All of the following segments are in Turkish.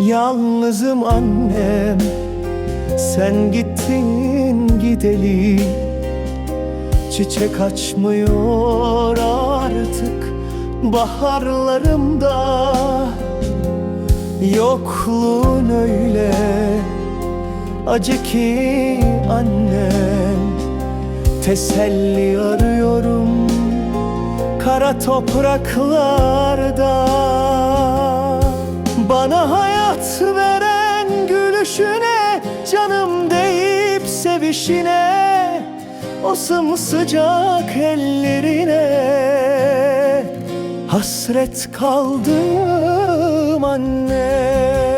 Yalnızım annem Sen gittin gideli. Çiçek açmıyor artık Baharlarımda Yokluğun öyle. Acı ki annem Teselli arıyorum Kara topraklarda. Bana hayat veren gülüşüne Canım deyip sevişine O sımsıcak ellerine Hasret kaldım anne.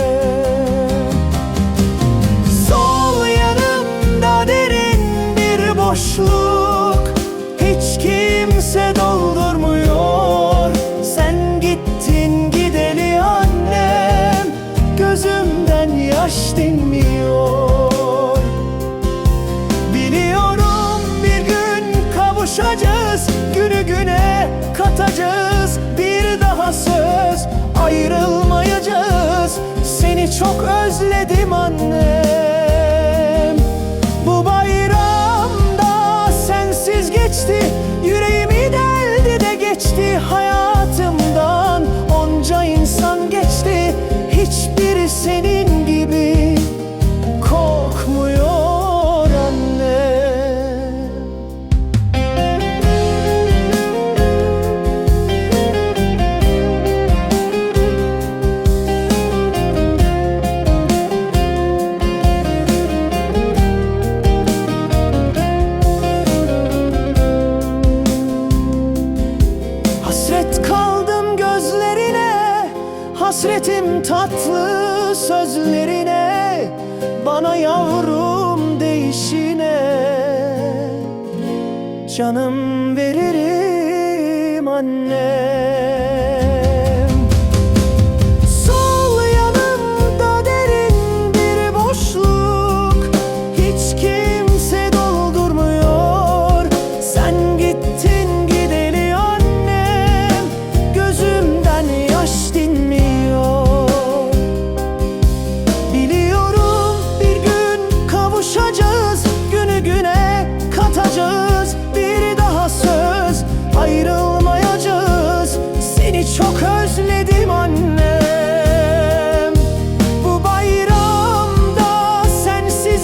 Sol yanımda derin bir boşluk. Hiç kimse doldurmuyor. Sen gittin gideli annem. Gözümden yaş dinmiyor. Biliyorum bir gün kavuşacağız. Günü güne katacağız Hasretim tatlı sözlerine Bana yavrum değişine. Canım veririm anne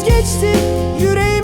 vazgeçti yüreğim